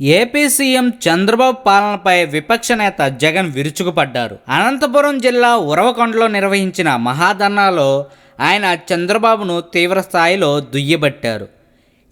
AP CM Chandrababu పాలనపై విపక్ష నేత జగన్ విరుచుకుపడ్డారు. అనంతపురం జిల్లా ఉరవకొండలో నిర్వహించిన మహాధర్నాలో ఆయన చంద్రబాబును తీవ్ర స్థాయిలో దుయ్యబట్టారు.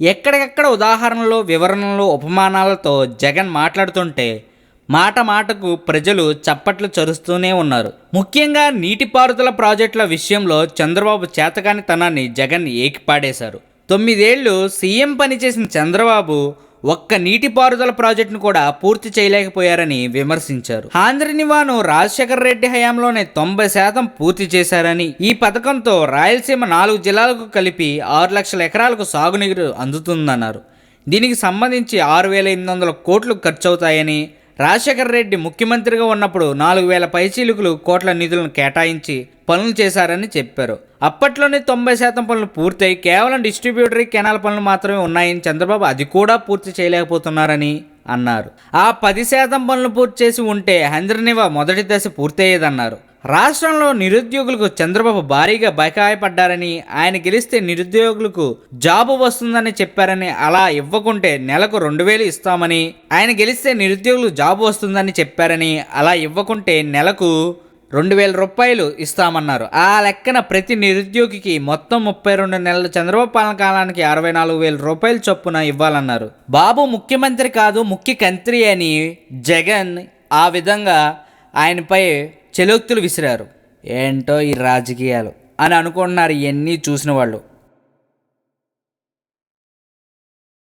ఎక్కడికెక్కడ ఉదాహరణలు వివరణలు ఉపమానాలతో జగన్ మాట్లాడుతుంటే మాట మాటకు ప్రజలు చప్పట్లు చరుస్తూనే ఉన్నారు. ముఖ్యంగా నీటిపారుదల ప్రాజెక్టుల విషయంలో చంద్రబాబు చేతకానితనాన్ని జగన్ ఏకిపాడేశారు. తొమ్మిదేళ్ళు సీఎం పనిచేసిన చంద్రబాబు ఒక్క నీటిపారుదల ప్రాజెక్టును కూడా పూర్తి చేయలేకపోయారని విమర్శించారు. ఆంధ్రనివాను రాజశేఖర రెడ్డి హయాంలోనే తొంభై శాతం పూర్తి చేశారని ఈ పథకంతో రాయలసీమ నాలుగు జిల్లాలకు కలిపి ఆరు లక్షల ఎకరాలకు సాగునీరు అందుతుందన్నారు. దీనికి సంబంధించి ఆరు వేల ఎనిమిది వందల కోట్లు ఖర్చవుతాయని రాజశేఖర రెడ్డి ముఖ్యమంత్రిగా ఉన్నప్పుడు నాలుగు వేల పైచీలుకులు కోట్ల నిధులను కేటాయించి పనులు చేశారని చెప్పారు. అప్పట్లోనే తొంభై శాతం పనులు పూర్తయి కేవలం డిస్ట్రిబ్యూటరీ కెనాల్ పనులు మాత్రమే ఉన్నాయని చంద్రబాబు అది కూడా పూర్తి చేయలేకపోతున్నారని అన్నారు. ఆ పది శాతం పనులు పూర్తి చేసి ఉంటే హంద్రనివా మొదటి దశ పూర్తయ్యేదన్నారు. రాష్ట్రంలో నిరుద్యోగులకు చంద్రబాబు భారీగా బకాయపడ్డారని ఆయన గెలిస్తే నిరుద్యోగులకు జాబు వస్తుందని చెప్పారని అలా ఇవ్వకుంటే నెలకు రెండు వేలు ఇస్తామని ఆయన గెలిస్తే నిరుద్యోగులు జాబు వస్తుందని చెప్పారని అలా ఇవ్వకుంటే నెలకు రెండు వేల రూపాయలు ఇస్తామన్నారు. ఆ లెక్కన ప్రతి నిరుద్యోగికి మొత్తం ముప్పై రెండు నెలల చంద్రబాబు పాలన కాలానికి అరవై నాలుగు వేల రూపాయలు చొప్పున ఇవ్వాలన్నారు. బాబు ముఖ్యమంత్రి కాదు ముఖ్య కంత్రి అని జగన్ ఆ విధంగా ఆయనపై చెలోక్తులు విసిరారు. ఏంటో ఈ రాజకీయాలు? అని అనుకుంటున్నారు ఇవన్నీ చూసిన వాళ్ళు.